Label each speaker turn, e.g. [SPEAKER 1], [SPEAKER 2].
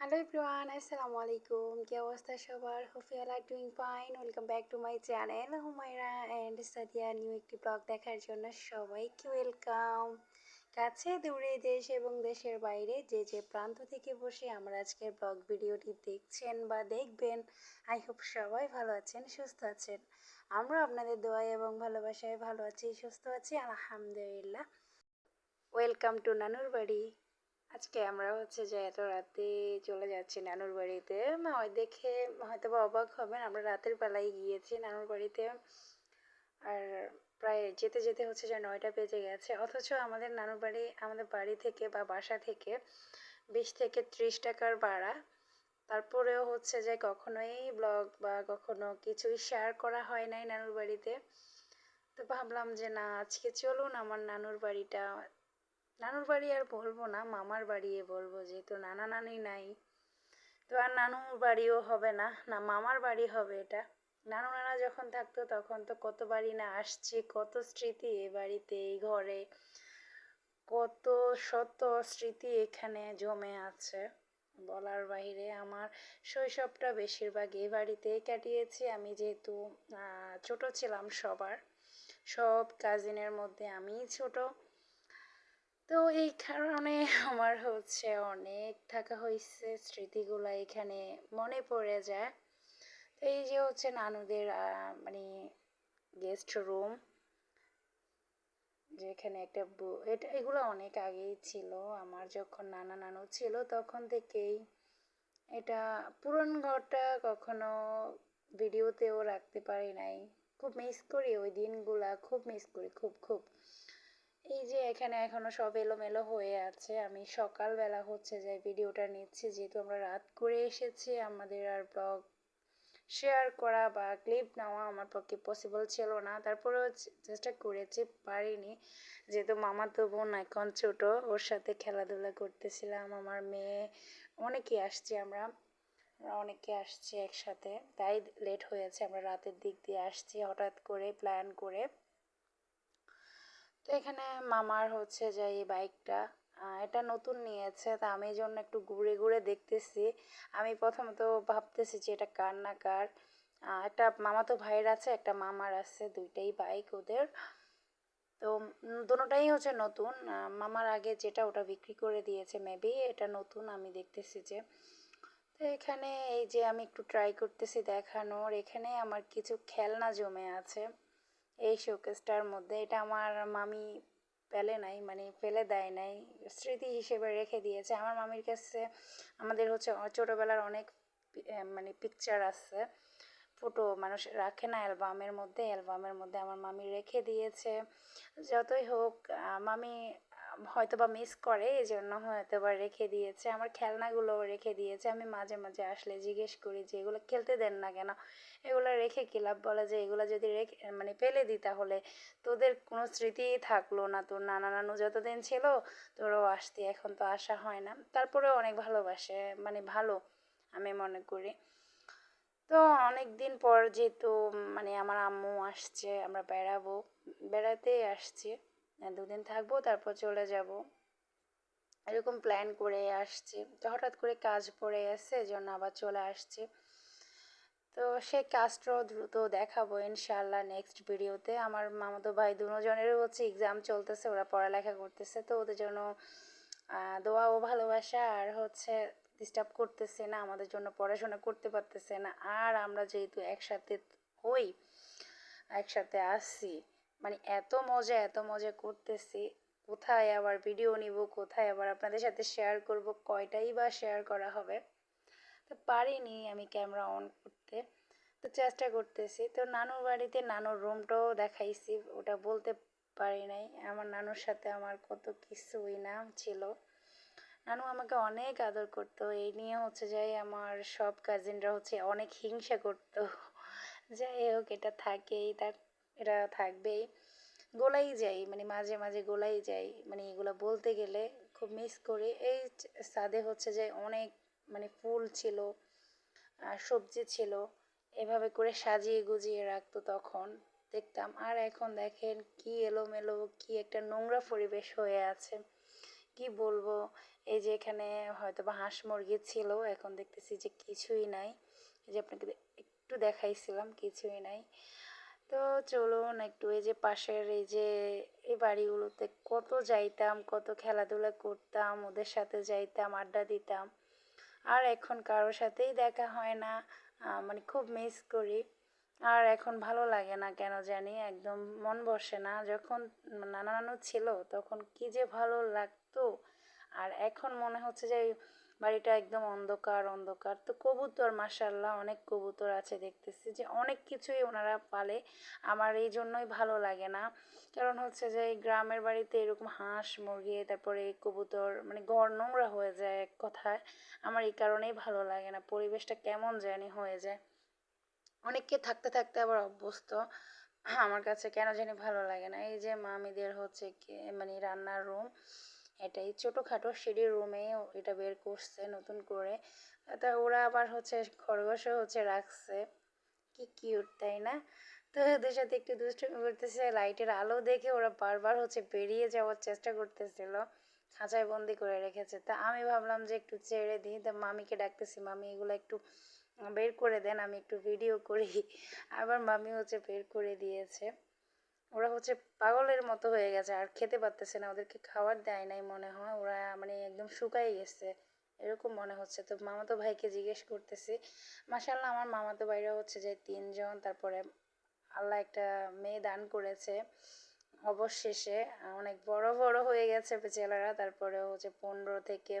[SPEAKER 1] Hello everyone আসসালামু আলাইকুম কি অবস্থা সবার hope you are doing fine welcome back to my channel Humaira and Sadia new একটি ব্লগ দেখার জন্য সবাইকে ওয়েলকাম কাছে, দূরে দেশ এবং দেশের বাইরে যে যে প্রান্ত থেকে বসে আমার আজকের ব্লগ ভিডিওটি দেখছেন বা দেখবেন আই হোপ সবাই ভালো আছেন, সুস্থ আছেন। আমরা আপনাদের দোয়া এবং ভালোবাসায় ভালো আছি, সুস্থ আছি, আলহামদুলিল্লাহ। ওয়েলকাম টু নানুর বাড়ি আজকে আমরা হচ্ছে যে এত রাতে চলে যাচ্ছি নানুর বাড়িতে। দেখে হয়তো বা অবাক হবেন, আমরা রাতের বেলায় গিয়েছি নানুর বাড়িতে। আর প্রায় যেতে যেতে হচ্ছে যে নয়টা বেজে গেছে। অথচ আমাদের নানুর বাড়ি, আমাদের বাড়ি থেকে বা বাসা থেকে বিশ থেকে ত্রিশ টাকার ভাড়া। তারপরেও হচ্ছে যে কখনোই ব্লগ বা কখনো কিছুই শেয়ার করা হয় নাই নানুর বাড়িতে। তো ভাবলাম যে না, আজকে চলুন আমার নানুর বাড়িটা নানুর বাড়ি আর বলব না, মামার বাড়ি বলব, যেহেতু নানা নানি নাই। তো আর নানুর বাড়িও হবে না না মামার বাড়ি হবে এটা। নানু নানা যখন থাকতো তখন তো কত বাড়ি না আসছি, কত স্মৃতি এ বাড়িতে, এই ঘরে। কত শত স্মৃতি এখানে জমে আছে, বলার বাইরে আমার শৈশবটা বেশিরভাগ এ বাড়িতেই কাটিয়েছি। আমি যেহেতু ছোট ছিলাম সবার। সব কাজিনের মধ্যে আমিই ছোট। তো এই কারণে আমার হচ্ছে অনেক থাকা হয়েছে স্মৃতিগুলো এখানে মনে পড়ে যায়। তো এই যে হচ্ছে নানুদের মানে গেস্ট রুম যেখানে একটা এটা, এগুলো অনেক আগেই ছিল। আমার যখন নানা নানু ছিল তখন থেকেই এটা পুরন ঘরটা কখনো ভিডিওতেও রাখতে পারি নাই। খুব মিস করি ওই দিনগুলা, খুব মিস করি, খুব খুব। এই যে এখানে এখনও সব এলোমেলো হয়ে আছে, আমি সকালবেলা হচ্ছে যে ভিডিওটা নিচ্ছি, যেহেতু আমরা রাত করে এসেছি, আমাদের আর ব্লগ শেয়ার করা বা ক্লিপ নেওয়া আমার পক্ষে পসিবল ছিল না। তারপরেও চেষ্টা করেছি, পারিনি। যেহেতু মামা তো বোন, এখন ছোট, ওর সাথে খেলাধুলা করতেছিলাম, আমার মেয়ে, অনেকে আসছি আমরা অনেকে আসছি একসাথে, তাই লেট হয়েছে, আমরা রাতের দিক দিয়ে আসছি, হঠাৎ করে প্ল্যান করে। তো এখানে মামার হচ্ছে যে এই বাইকটা। এটা নতুন নিয়েছে, তা আমি এই জন্য একটু ঘুরে ঘুরে দেখতেছি। আমি প্রথমত ভাবতেছি যে এটা কার না কার। একটা মামাতো ভাইয়ের আছে, একটা মামার আছে, দুইটাই বাইক ওদের। তো দুটোটাই হচ্ছে নতুন। মামার আগে যেটা ওটা বিক্রি করে দিয়েছে মেবি এটা নতুন, আমি দেখতেছি যে। তো এখানে এই যে আমি একটু ট্রাই করতেছি দেখানোর, এখানে আমার কিছু খেলনা জমে আছে। এই শোকেসটার মধ্যে। এটা আমার মামি ফেলে নাই মানে ফেলে দেয় নাই, স্মৃতি হিসেবে রেখে দিয়েছে। আমার মামির কাছে আমাদের হচ্ছে ছোটোবেলার অনেক মানে পিকচার আছে। ফটো মানুষ রাখে না অ্যালবামের মধ্যে অ্যালবামের মধ্যে আমার মামি রেখে দিয়েছে। যতই হোক মামি হয়তো বা মিস করে এই জন্য হয়তো বা রেখে দিয়েছে। আমার খেলনাগুলোও রেখে দিয়েছে। আমি মাঝে মাঝে আসলে জিজ্ঞেস করি যে, এগুলো খেলতে দেন না কেন? এগুলো রেখে কী লাভ? বলে যে, এগুলো যদি রেখে মানে ফেলে দিই তাহলে তোদের কোনো স্মৃতিই থাকল না। তোর নানা নানু যতদিন ছিল, তোরও আসতি। এখন তো আসা হয় না। তারপরেও অনেক ভালোবাসে মানে ভালো, আমি মনে করি। তো অনেক দিন পর যেহেতু মানে আমার আম্মু আসছে, আমরা বেড়াবো, বেড়াতেই আসছি। দুদিন থাকব, তারপর চলে যাব। এরকম প্ল্যান করে আসছি। তো হঠাৎ করে কাজ পড়ে গেছে জন্য আবার চলে আসছি। তো সে কাজটাও দ্রুত দেখাবো ইনশাল্লাহ নেক্সট ভিডিওতে আমার মামাতো ভাই দুজনেরও হচ্ছে এক্সাম চলতেছে, ওরা পড়ালেখা করতেছে, তো ওদের জন্য দোয়া ও ভালোবাসা। আর হচ্ছে ডিস্টার্ব করতেছে না, আমাদের জন্য পড়াশোনা করতে পারতেছে না। আর আমরা যেহেতু একসাথে হই, একসাথে আসছি মানে এত মজা এত মজা করতেছি। কোথায় আবার ভিডিও নিব, কোথায় আবার আপনাদের সাথে শেয়ার করব, কয়টাই বা শেয়ার করা হবে। তো পারিনি আমি ক্যামেরা অন করতে। তো চেষ্টা করতেছি। তো নানুর বাড়িতে নানুর রুমটাও দেখাইছি, ওটা বলতে পারি নাই। আমার নানুর সাথে আমার কত কিছুই না ছিল। নানু আমাকে অনেক আদর করতো। এই নিয়ে হচ্ছে যাই আমার সব কাজিনরা হচ্ছে অনেক হিংসা করতো। যাই হোক, এটা থাকেই। তার এটা থাকবেই। গোলাই যাই মানে মাঝে মাঝে গোলাই যাই মানে এগুলো বলতে গেলে খুব মিস করি। এই সাদে হচ্ছে যে অনেক মানে ফুল ছিল, আর সবজি ছিল, এভাবে করে সাজিয়ে গুজিয়ে রাখতো তখন, দেখতাম। আর এখন দেখেন কি এলোমেলো, কি একটা নোংরা পরিবেশ হয়ে আছে। কি বলব? এই যে এখানে হয়তো বা হাঁস মুরগি ছিল, এখন দেখতেছি যে কিছুই নাই। যে আপনাকে একটু দেখাইছিলাম, কিছুই নাই। তো চলুন একটু এই যে পাশের এই যে এই বাড়িগুলোতে কত যাইতাম, কত খেলাধুলা করতাম, ওদের সাথে যাইতাম, আড্ডা দিতাম। আর এখন কারোর সাথেই দেখা হয় না মানে খুব মিস করি। আর এখন ভালো লাগে না কেন জানি, একদম মন বসে না। যখন নানা নানু ছিল, তখন কি যে ভালো লাগতো। আর এখন মনে হচ্ছে যে বাড়িটা একদম অন্ধকার অন্ধকার। তো কবুতর মাসাল্লাহ অনেক কবুতর আছে দেখতেছি যে অনেক কিছুই ওনারা পালে। আমার এই জন্যই ভালো লাগে না। কারণ হচ্ছে যে গ্রামের বাড়িতে এরকম হাঁস, মুরগি, তারপরে কবুতর মানে ঘর নোংরা হয়ে যায় এক কথায়। আমার এই কারণেই ভালো লাগে না। পরিবেশটা কেমন জানি হয়ে যায়। অনেককে থাকতে থাকতে আবার অভ্যস্ত। আমার কাছে কেন জানি ভালো লাগে না। এই যে মামিদের হচ্ছে মানে রান্নার রুম এটাই ছোটোখাটো সিঁড়ির রুমে এটা বের করছে নতুন করে। তা ওরা আবার হচ্ছে খরগোশও হচ্ছে রাখছে। কি কিউট তাই না? তো ওদের সাথে একটু দুষ্টুমি করতেছে, লাইটের আলো দেখে ওরা বারবার হচ্ছে বেরিয়ে যাওয়ার চেষ্টা করতেছিল, খাঁচায় বন্দি করে রেখেছে। তা আমি ভাবলাম যে একটু ছেড়ে দিই, তা মামিকে ডাকতেছি, মামি এগুলো একটু বের করে দেন, আমি একটু ভিডিও করি। আবার মামি হচ্ছে বের করে দিয়েছে। ওরা হচ্ছে পাগলের মতো হয়ে গেছে, আর খেতে পারতেছে না, ওদেরকে খাবার দেয় নাই মনে হয়, ওরা মানে একদম শুকাই গেছে। এরকম মনে হচ্ছে। তো মামাতো ভাইকে জিজ্ঞেস করতেছি মাসাল্লাহ আমার মামাতো ভাইরা হচ্ছে যে তিনজন, তারপরে আল্লাহ একটা মেয়ে দান করেছে, অবশেষে অনেক বড় বড় হয়ে গেছে ছেলেরা তারপরে হচ্ছে পনেরো থেকে